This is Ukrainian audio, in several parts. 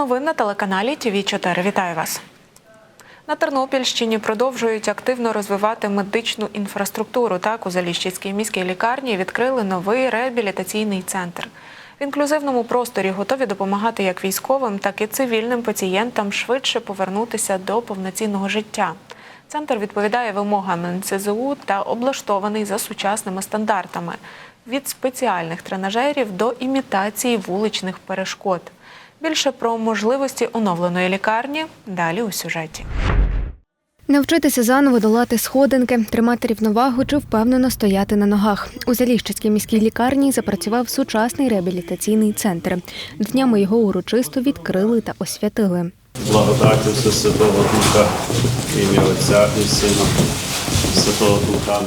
Новин на телеканалі ТВ 4 Вітаю вас. На Тернопільщині продовжують активно розвивати медичну інфраструктуру. Так, у Заліщицькій міській лікарні відкрили новий реабілітаційний центр. В інклюзивному просторі готові допомагати як військовим, так і цивільним пацієнтам швидше повернутися до повноцінного життя. Центр відповідає вимогам НСЗУ та облаштований за сучасними стандартами від спеціальних тренажерів до імітації вуличних перешкод. Більше про можливості оновленої лікарні далі у сюжеті. Навчитися заново долати сходинки, тримати рівновагу чи впевнено стояти на ногах. У Заліщицькій міській лікарні запрацював сучасний реабілітаційний центр. Днями його урочисто відкрили та освятили. Благодаті Всесвятого Духа, ім'я Отця і Сина, Святого Духа.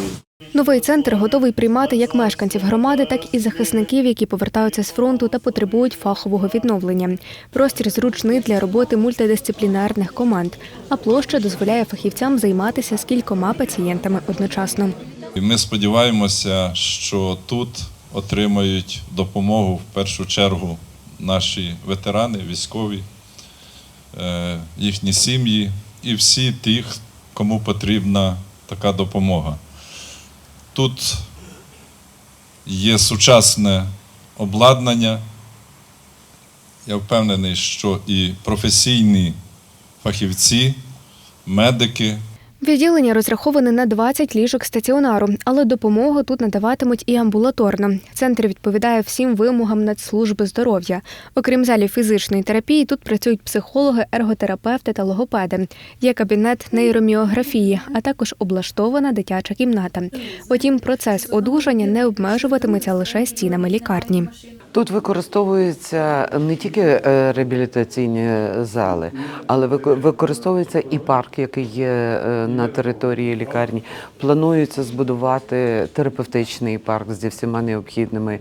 Новий центр готовий приймати як мешканців громади, так і захисників, які повертаються з фронту та потребують фахового відновлення. Простір зручний для роботи мультидисциплінарних команд, а площа дозволяє фахівцям займатися з кількома пацієнтами одночасно. Ми сподіваємося, що тут отримають допомогу в першу чергу наші ветерани, військові, е, їхні сім'ї і всі ті, кому потрібна така допомога. Тут є сучасне обладнання. Я впевнений, що і професійні фахівці, медики. Відділення розраховане на 20 ліжок стаціонару, але допомогу тут надаватимуть і амбулаторно. Центр відповідає всім вимогам Нацслужби здоров'я. Окрім залів фізичної терапії, тут працюють психологи, ерготерапевти та логопеди. Є кабінет нейроміографії, а також облаштована дитяча кімната. Утім, процес одужання не обмежуватиметься лише стінами лікарні. Тут використовуються не тільки е, реабілітаційні зали, але використовується і парк, який є е, на території лікарні. Планується збудувати терапевтичний парк зі всіма необхідними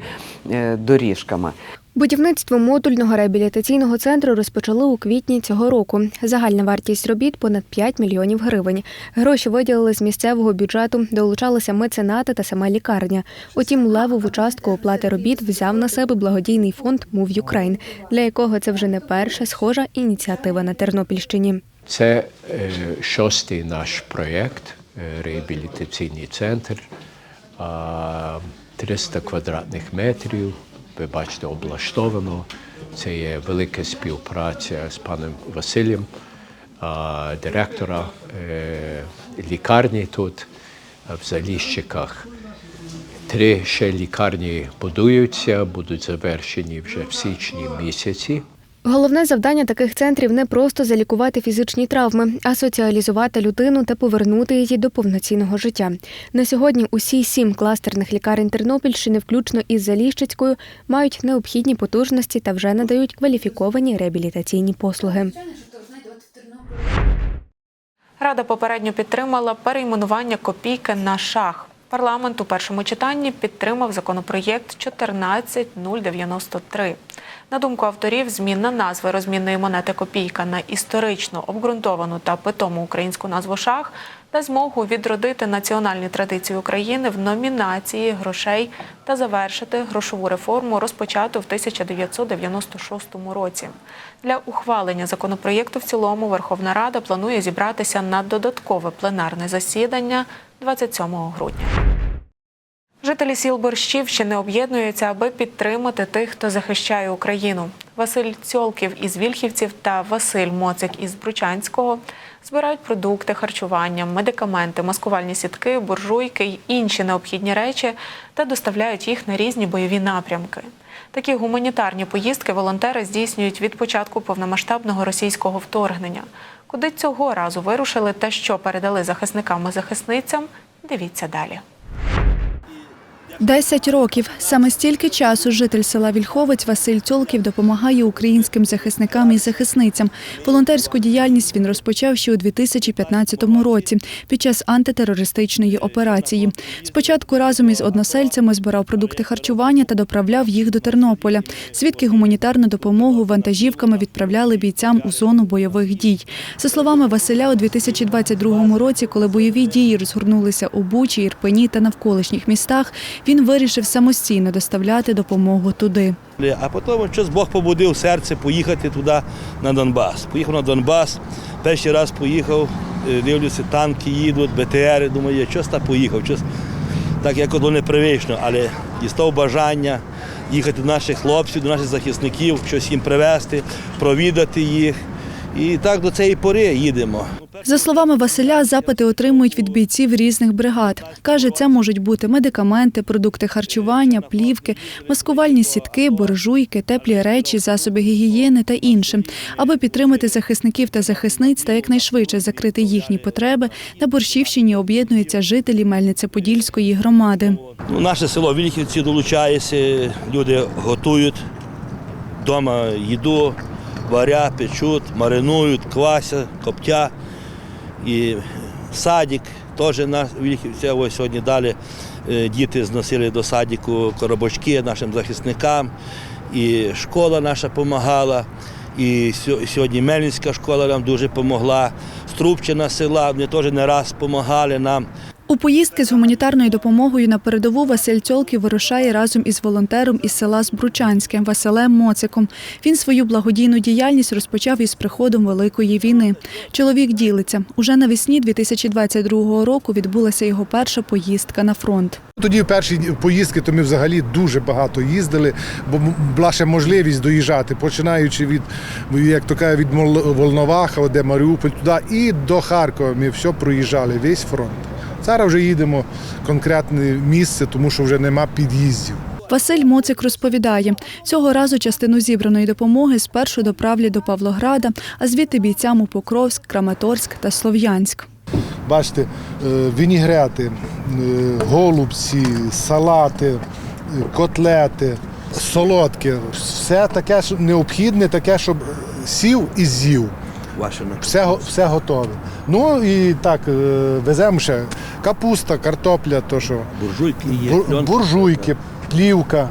е, доріжками. Будівництво модульного реабілітаційного центру розпочали у квітні цього року. Загальна вартість робіт понад 5 мільйонів гривень. Гроші виділили з місцевого бюджету, долучалися меценати та сама лікарня. Утім, левову частку оплати робіт взяв на себе благодійний фонд Move Ukraine, для якого це вже не перша схожа ініціатива на Тернопільщині. Це е, шостий наш проєкт, е, реабілітаційний центр, а, 300 квадратних метрів. Ви бачите, облаштовано. Це є велика співпраця з паном Василем, директора е, лікарні тут в Заліщиках. Три ще лікарні будуються, будуть завершені вже в січні місяці. Головне завдання таких центрів не просто залікувати фізичні травми, а соціалізувати людину та повернути її до повноцінного життя. На сьогодні усі сім кластерних лікарень Тернопільщини, включно із Заліщицькою, мають необхідні потужності та вже надають кваліфіковані реабілітаційні послуги. Рада попередньо підтримала перейменування копійки на шах. Парламент у першому читанні підтримав законопроєкт 14093. На думку авторів, зміна назви розмінної монети копійка на історично обґрунтовану та питому українську назву шах дасть змогу відродити національні традиції України в номінації грошей та завершити грошову реформу, розпочату в 1996 році. Для ухвалення законопроєкту в цілому Верховна Рада планує зібратися на додаткове пленарне засідання 27 грудня. Жителі сіл Борщівщини об'єднуються, аби підтримати тих, хто захищає Україну. Василь Цьолків із Вільхівців та Василь Моцик із Бручанського збирають продукти, харчування, медикаменти, маскувальні сітки, буржуйки й інші необхідні речі та доставляють їх на різні бойові напрямки. Такі гуманітарні поїздки волонтери здійснюють від початку повномасштабного російського вторгнення. Куди цього разу вирушили та що передали захисникам і захисницям, дивіться далі. Десять років. Саме стільки часу житель села Вільховець Василь Цолків допомагає українським захисникам і захисницям. Волонтерську діяльність він розпочав ще у 2015 році під час антитерористичної операції. Спочатку разом із односельцями збирав продукти харчування та доправляв їх до Тернополя. Звідки гуманітарну допомогу вантажівками відправляли бійцям у зону бойових дій. За словами Василя, у 2022 році, коли бойові дії розгорнулися у Бучі, Ірпені та навколишніх містах, він він вирішив самостійно доставляти допомогу туди. А потім щось Бог побудив серце поїхати туди на Донбас. Поїхав на Донбас, перший раз поїхав, е, дивлюся, танки їдуть, БТРи, думаю, щось так поїхав, щось так як воно непривично, але дістав бажання їхати до наших хлопців, до наших захисників, щось їм привезти, провідати їх. І так до цієї пори їдемо. За словами Василя, запити отримують від бійців різних бригад. Каже, це можуть бути медикаменти, продукти харчування, плівки, маскувальні сітки, буржуйки, теплі речі, засоби гігієни та інше. Аби підтримати захисників та захисниць та якнайшвидше закрити їхні потреби, на Борщівщині об'єднуються жителі Мельнице-Подільської громади. Ну, наше село Вільхівці долучається, люди готують вдома їду, варять, печуть, маринують, квасять, коптя. І садик теж на Вільхівці. Ось сьогодні далі е, діти зносили до садику коробочки нашим захисникам. І школа наша допомагала. І сьогодні Мельницька школа нам дуже допомогла. Струбчина села, вони теж не раз допомагали нам. У поїздки з гуманітарною допомогою на передову Василь Цьолків вирушає разом із волонтером із села Збручанське Василем Моциком. Він свою благодійну діяльність розпочав із приходом Великої війни. Чоловік ділиться. Уже навесні 2022 року відбулася його перша поїздка на фронт. Тоді в перші поїздки то ми взагалі дуже багато їздили, бо була ще можливість доїжджати, починаючи від, як то кажуть, від Волноваха, де Маріуполь, туди і до Харкова. Ми все проїжджали, весь фронт. Зараз вже їдемо в конкретне місце, тому що вже нема під'їздів. Василь Моцик розповідає, цього разу частину зібраної допомоги спершу доправлять до Павлограда, а звідти бійцям у Покровськ, Краматорськ та Слов'янськ. Бачите, е, вінігрети, е, голубці, салати, е, котлети, солодке. Все таке що необхідне, таке, щоб сів і з'їв. Ваше Все, все готове. Ну і так, веземо ще капуста, картопля, то що, буржуйки є. буржуйки, плівка.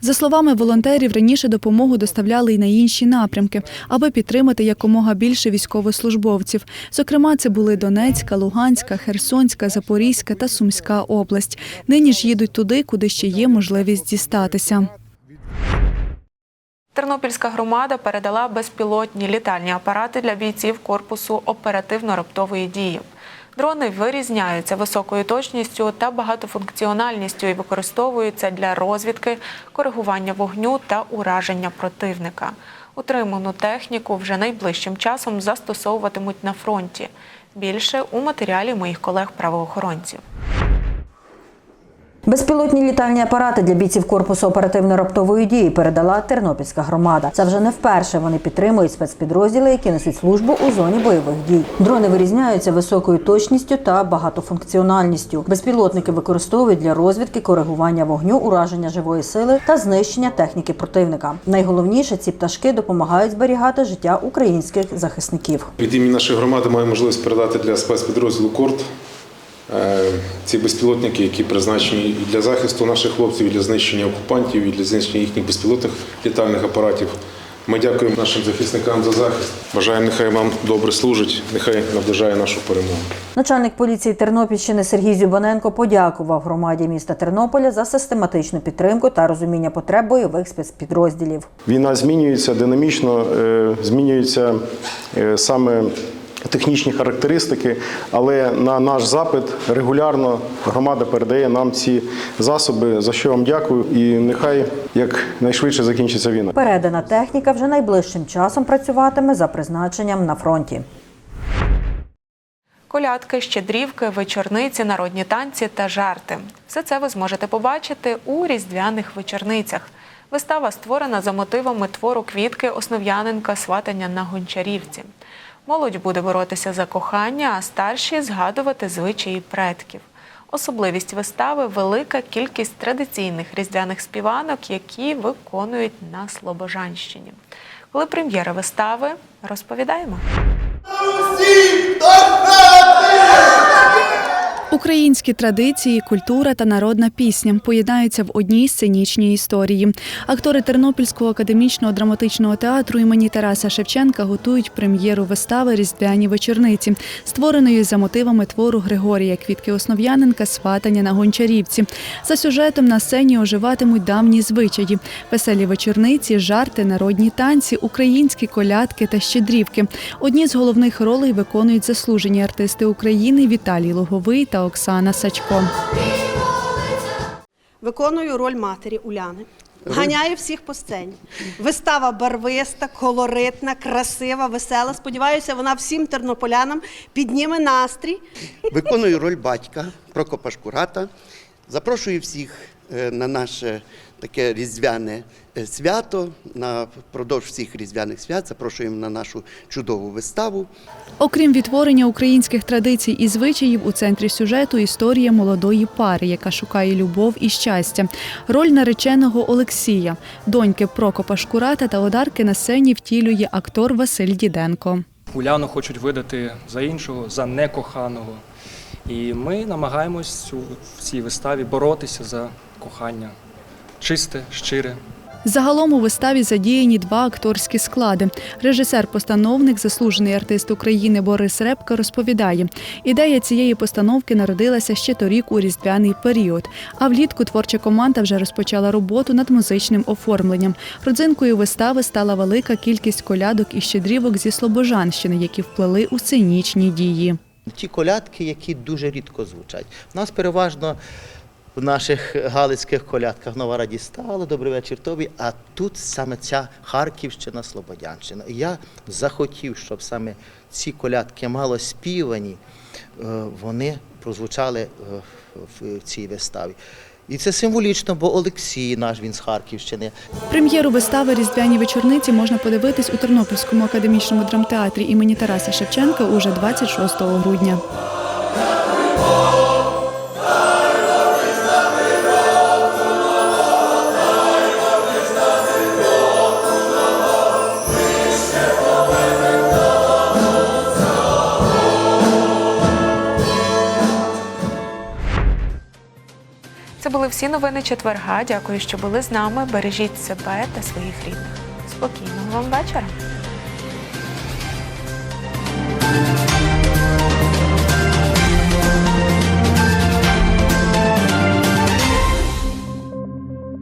За словами волонтерів, раніше допомогу доставляли й на інші напрямки, аби підтримати якомога більше військовослужбовців. Зокрема, це були Донецька, Луганська, Херсонська, Запорізька та Сумська область. Нині ж їдуть туди, куди ще є можливість дістатися. Тернопільська громада передала безпілотні літальні апарати для бійців корпусу оперативно-раптової дії. Дрони вирізняються високою точністю та багатофункціональністю і використовуються для розвідки, коригування вогню та ураження противника. Утриману техніку вже найближчим часом застосовуватимуть на фронті. Більше у матеріалі моїх колег-правоохоронців. Безпілотні літальні апарати для бійців корпусу оперативно-раптової дії передала Тернопільська громада. Це вже не вперше. Вони підтримують спецпідрозділи, які несуть службу у зоні бойових дій. Дрони вирізняються високою точністю та багатофункціональністю. Безпілотники використовують для розвідки, коригування вогню, ураження живої сили та знищення техніки противника. Найголовніше ці пташки допомагають зберігати життя українських захисників. Від імені нашої громади маю можливість передати для спецпідрозділу Корт ці безпілотники, які призначені і для захисту наших хлопців, і для знищення окупантів, і для знищення їхніх безпілотних літальних апаратів. Ми дякуємо нашим захисникам за захист. Бажаю, нехай вам добре служить, нехай наближає нашу перемогу. Начальник поліції Тернопільщини Сергій Зюбаненко подякував громаді міста Тернополя за систематичну підтримку та розуміння потреб бойових спецпідрозділів. Війна змінюється динамічно, е, змінюються е, саме технічні характеристики, але на наш запит регулярно громада передає нам ці засоби, за що вам дякую, і нехай якнайшвидше закінчиться війна. Передана техніка вже найближчим часом працюватиме за призначенням на фронті. Колядки, щедрівки, вечорниці, народні танці та жарти. Все це ви зможете побачити у різдвяних вечорницях. Вистава створена за мотивами твору квітки Основ'яненка Сватання на Гончарівці. Молодь буде боротися за кохання, а старші згадувати звичаї предків. Особливість вистави велика кількість традиційних різдвяних співанок, які виконують на Слобожанщині. Коли прем'єра вистави, розповідаємо. У Українські традиції, культура та народна пісня поєднаються в одній сценічній історії. Актори Тернопільського академічного драматичного театру імені Тараса Шевченка готують прем'єру вистави Різдвяні вечорниці, створеної за мотивами твору Григорія Квітки Основ'яненка Сватання на Гончарівці. За сюжетом на сцені оживатимуть давні звичаї, веселі вечорниці, жарти, народні танці, українські колядки та щедрівки. Одні з головних ролей виконують заслужені артисти України Віталій Луговий та Оксана Сачко. Виконую роль матері Уляни. Ганяю всіх по сцені. Вистава барвиста, колоритна, красива, весела. Сподіваюся, вона всім тернополянам підніме настрій. Виконую роль батька Прокопа Шкурата. Запрошую всіх е, на наше таке різдвяне е, свято. На продовж всіх різдвяних свят запрошуємо на нашу чудову виставу. Окрім відтворення українських традицій і звичаїв, у центрі сюжету історія молодої пари, яка шукає любов і щастя. Роль нареченого Олексія, доньки Прокопа Шкурата та Одарки на сцені втілює актор Василь Діденко. Уляну хочуть видати за іншого, за некоханого. І ми намагаємось цю- в цій виставі боротися за кохання. Чисте, щире. Загалом у виставі задіяні два акторські склади. Режисер-постановник, заслужений артист України Борис Репка розповідає, ідея цієї постановки народилася ще торік у різдвяний період. А влітку творча команда вже розпочала роботу над музичним оформленням. Родзинкою вистави стала велика кількість колядок і щедрівок зі Слобожанщини, які вплели у сценічні дії. Ті колядки, які дуже рідко звучать. У нас переважно в наших галицьких колядках нова радість стала, добрий вечір тобі. А тут саме ця Харківщина, Слободянщина. І я захотів, щоб саме ці колядки мало співані, е, вони прозвучали е, в цій виставі. І це символічно, бо Олексій наш він з Харківщини. Прем'єру вистави Різдвяні вечорниці можна подивитись у Тернопільському академічному драмтеатрі імені Тараса Шевченка уже 26 грудня. Були всі новини четверга. Дякую, що були з нами. Бережіть себе та своїх рідних. Спокійного вам вечора.